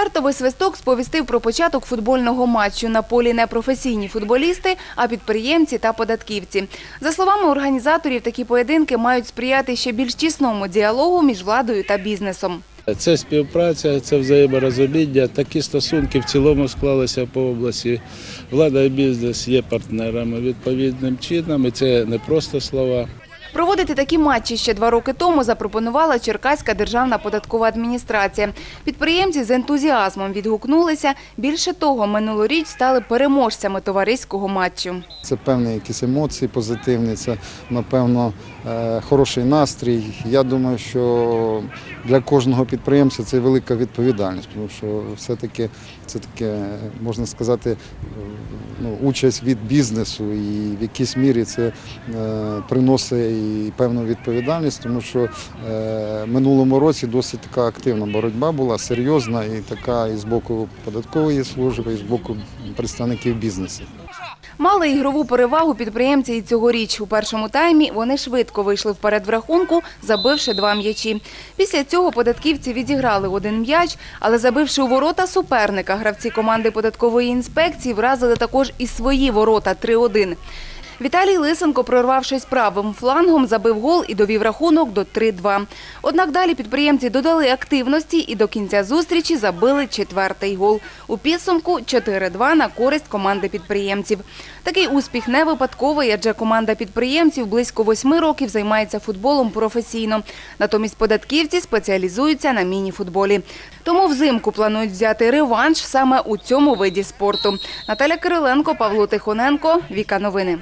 Стартовий свисток сповістив про початок футбольного матчу. На полі не професійні футболісти, а підприємці та податківці. За словами організаторів, такі поєдинки мають сприяти ще більш тісному діалогу між владою та бізнесом. Це співпраця, це взаєморозуміння. Такі стосунки в цілому склалися по області. Влада і бізнес є партнерами відповідним чином. І це не просто слова. Проводити такі матчі ще два роки тому запропонувала Черкаська державна податкова адміністрація. Підприємці з ентузіазмом відгукнулися. Більше того, минулоріч стали переможцями товариського матчу. Це певні якісь емоції позитивні, це напевно е, хороший настрій. Я думаю, що для кожного підприємця це велика відповідальність, тому що все-таки це таке, можна сказати, ну, участь від бізнесу, і в якійсь мірі це е, приносить і певну відповідальність, тому що е, минулому році досить така активна боротьба була, серйозна і така і з боку податкової служби, і з боку представників бізнесу. Мали ігрову перевагу підприємці і цьогоріч. У першому таймі вони швидко вийшли вперед в рахунку, забивши два м'ячі. Після цього податківці відіграли один м'яч, але забивши у ворота суперника, гравці команди податкової інспекції вразили також і свої ворота 3-1. Віталій Лисенко, прорвавшись правим флангом, забив гол і довів рахунок до 3-2. Однак далі підприємці додали активності і до кінця зустрічі забили четвертий гол. У підсумку 4-2 на користь команди підприємців. Такий успіх не випадковий, адже команда підприємців близько восьми років займається футболом професійно. Натомість податківці спеціалізуються на міні-футболі. Тому взимку планують взяти реванш саме у цьому виді спорту. Наталя Кириленко, Павло Тихоненко, Віка Новини.